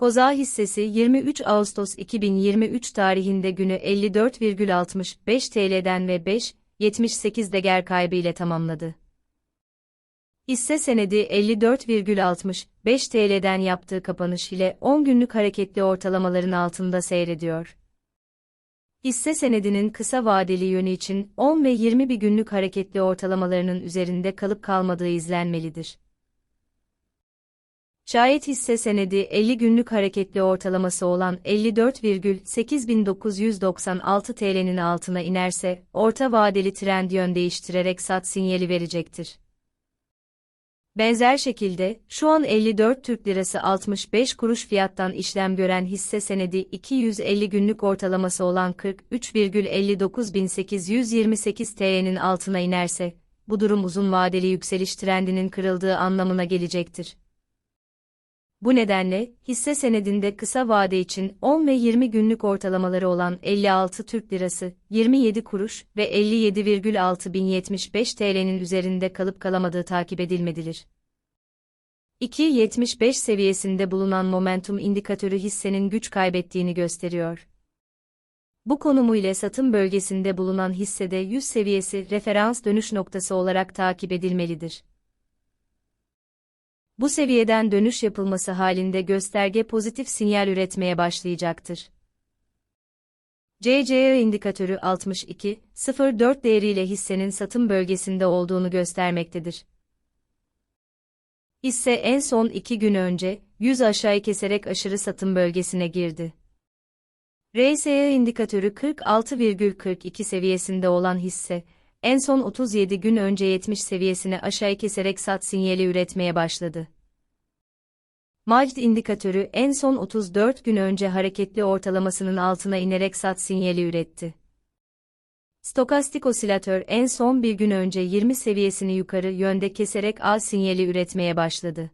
Koza hissesi 23 Ağustos 2023 tarihinde günü 54,65 TL'den ve 5,78 değer kaybı ile tamamladı. Hisse senedi 54,65 TL'den yaptığı kapanış ile 10 günlük hareketli ortalamaların altında seyrediyor. Hisse senedinin kısa vadeli yönü için 10 ve 20 bir günlük hareketli ortalamalarının üzerinde kalıp kalmadığı izlenmelidir. Şayet hisse senedi 50 günlük hareketli ortalaması olan 54,8996 TL'nin altına inerse, orta vadeli trend yön değiştirerek sat sinyali verecektir. Benzer şekilde, şu an 54 Türk Lirası 65 kuruş fiyattan işlem gören hisse senedi 250 günlük ortalaması olan 43,59828 TL'nin altına inerse, bu durum uzun vadeli yükseliş trendinin kırıldığı anlamına gelecektir. Bu nedenle, hisse senedinde kısa vade için 10 ve 20 günlük ortalamaları olan 56 Türk Lirası, 27 kuruş ve 57,6075 TL'nin üzerinde kalıp kalamadığı takip edilmelidir. 2.75 seviyesinde bulunan momentum indikatörü hissenin güç kaybettiğini gösteriyor. Bu konumu ile satım bölgesinde bulunan hissede 100 seviyesi referans dönüş noktası olarak takip edilmelidir. Bu seviyeden dönüş yapılması halinde gösterge pozitif sinyal üretmeye başlayacaktır. CCE indikatörü 62.04 değeriyle hissenin satım bölgesinde olduğunu göstermektedir. Hisse en son iki gün önce, 100 aşağıya keserek aşırı satım bölgesine girdi. RSI indikatörü 46,42 seviyesinde olan hisse, en son 37 gün önce 70 seviyesine aşağı keserek sat sinyali üretmeye başladı. MACD indikatörü en son 34 gün önce hareketli ortalamasının altına inerek sat sinyali üretti. Stokastik osilatör en son bir gün önce 20 seviyesini yukarı yönde keserek al sinyali üretmeye başladı.